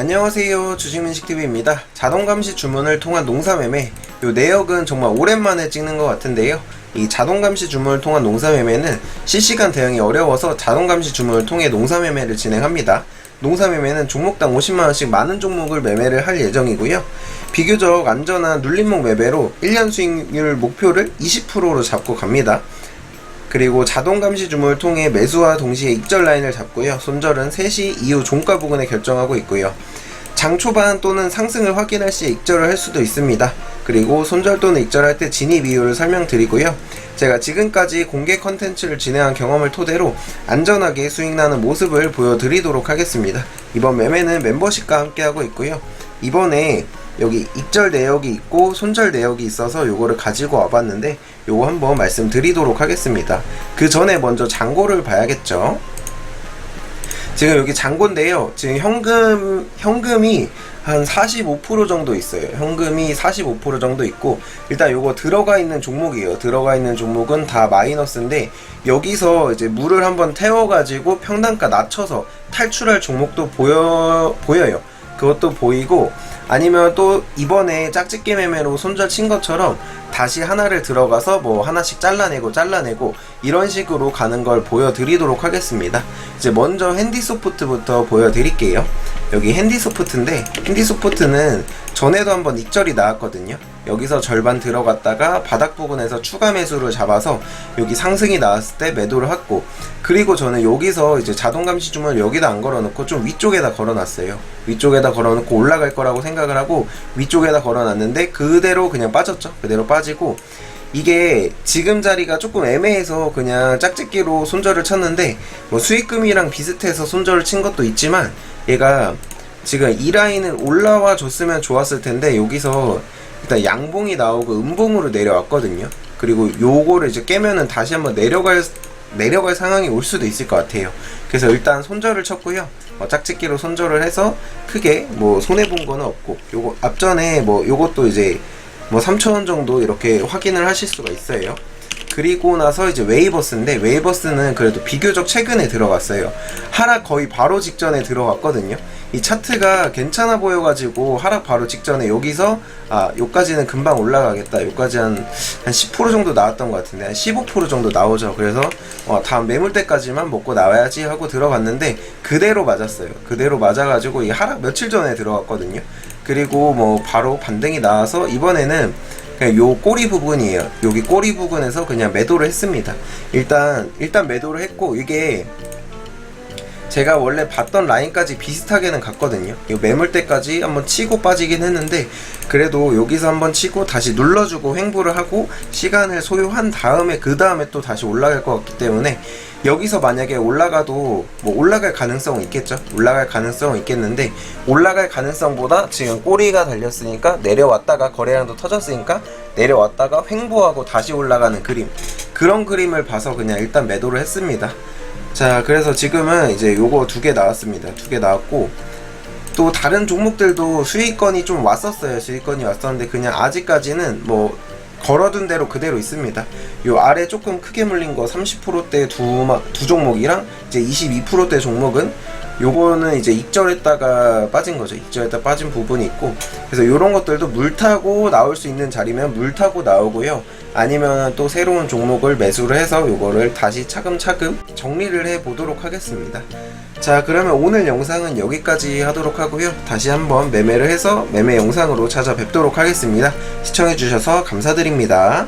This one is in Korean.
안녕하세요. 주식민식TV입니다. 자동감시 주문을 통한 농사매매. 요 내역은 정말 오랜만에 찍는 것 같은데요. 이 자동감시 주문을 통한 농사매매는 실시간 대응이 어려워서 자동감시 주문을 통해 농사매매를 진행합니다. 농사매매는 종목당 50만원씩 많은 종목을 매매를 할 예정이고요. 비교적 안전한 눌림목 매매로 1년 수익률 목표를 20%로 잡고 갑니다 그리고 자동 감시 주문을 통해 매수와 동시에 익절 라인을 잡고요. 손절은 3시 이후 종가 부근에 결정하고 있고요. 장 초반 또는 상승을 확인할 시 익절을 할 수도 있습니다. 그리고 손절 또는 익절할 때 진입 이유를 설명드리고요. 제가 지금까지 공개 컨텐츠를 진행한 경험을 토대로 안전하게 수익 나는 모습을 보여드리도록 하겠습니다. 이번 매매는 멤버십과 함께 하고 있고요. 이번에 여기 입절 내역이 있고 손절 내역이 있어서 요거를 가지고 와봤는데 요거 한번 말씀드리도록 하겠습니다. 그 전에 먼저 잔고를 봐야겠죠. 지금 여기 잔고인데요. 지금 현금 현금이 한 45% 정도 있어요. 현금이 45% 정도 있고 일단 요거 들어가 있는 종목이에요. 들어가 있는 종목은 다 마이너스인데 여기서 이제 물을 한번 태워 가지고 평단가 낮춰서 탈출할 종목도 보여 보여요. 그것도 보이고 아니면 또 이번에 짝짓기 매매로 손절 친 것처럼 다시 하나를 들어가서 뭐 하나씩 잘라내고 잘라내고 이런 식으로 가는 걸 보여드리도록 하겠습니다. 이제 먼저 핸디소프트부터 보여드릴게요. 여기 핸디 소프트인데 핸디 소프트는 전에도 한번 익절이 나왔거든요. 여기서 절반 들어갔다가 바닥 부분에서 추가 매수를 잡아서 여기 상승이 나왔을 때 매도를 했고 그리고 저는 여기서 이제 자동 감시 주문을 여기다 안 걸어놓고 좀 위쪽에다 걸어놨어요. 위쪽에다 걸어놓고 올라갈 거라고 생각을 하고 위쪽에다 걸어놨는데 그대로 그냥 빠졌죠. 그대로 빠지고 이게 지금 자리가 조금 애매해서 그냥 짝짓기로 손절을 쳤는데 뭐 수익금이랑 비슷해서 손절을 친 것도 있지만 얘가 지금 이 라인을 올라와 줬으면 좋았을 텐데 여기서 일단 양봉이 나오고 음봉으로 내려왔거든요. 그리고 요거를 이제 깨면은 다시 한번 내려갈 내려갈 상황이 올 수도 있을 것 같아요. 그래서 일단 손절을 쳤고요. 어, 짝짓기로 손절을 해서 크게 뭐 손해 본 거는 없고 요거 앞전에 뭐 요것도 이제 뭐 3,000원 정도 이렇게 확인을 하실 수가 있어요. 그리고 나서 이제 웨이버스인데 웨이버스는 그래도 비교적 최근에 들어갔어요. 하락 거의 바로 직전에 들어갔거든요. 이 차트가 괜찮아 보여가지고 하락 바로 직전에 여기서 아 요까지는 금방 올라가겠다. 요까지 한 한 10% 정도 나왔던 것 같은데 한 15% 정도 나오죠. 그래서 어, 다음 매물대까지만 먹고 나와야지 하고 들어갔는데 그대로 맞았어요. 그대로 맞아가지고 이 하락 며칠 전에 들어갔거든요. 그리고 뭐 바로 반등이 나와서 이번에는 그냥 요 꼬리 부분이에요. 여기 꼬리 부분에서 그냥 매도를 했습니다. 일단 일단 매도를 했고 이게 제가 원래 봤던 라인까지 비슷하게는 갔거든요. 이 매물대까지 한번 치고 빠지긴 했는데 그래도 여기서 한번 치고 다시 눌러주고 횡보를 하고 시간을 소요한 다음에 그 다음에 또 다시 올라갈 것 같기 때문에 여기서 만약에 올라가도 뭐 올라갈 가능성은 있겠죠. 올라갈 가능성은 있겠는데 올라갈 가능성보다 지금 꼬리가 달렸으니까 내려왔다가 거래량도 터졌으니까 내려왔다가 횡보하고 다시 올라가는 그림 그런 그림을 봐서 그냥 일단 매도를 했습니다. 자 그래서 지금은 이제 요거 두 개 나왔습니다 두 개 나왔고 또 다른 종목들도 수익권이 좀 왔었어요 수익권이 왔었는데 그냥 아직까지는 뭐 걸어둔 대로 그대로 있습니다 요 아래 조금 크게 물린 거 30%대 두, 마- 두 종목이랑 이제 22%대 종목은 요거는 이제 익절했다가 빠진 거죠. 익절했다 빠진 부분이 있고 그래서 요런 것들도 물 타고 나올 수 있는 자리면 물 타고 나오고요. 아니면 또 새로운 종목을 매수를 해서 요거를 다시 차근차근 정리를 해 보도록 하겠습니다. 자, 그러면 오늘 영상은 여기까지 하도록 하고요. 다시 한번 매매를 해서 매매 영상으로 찾아뵙도록 하겠습니다. 시청해 주셔서 감사드립니다.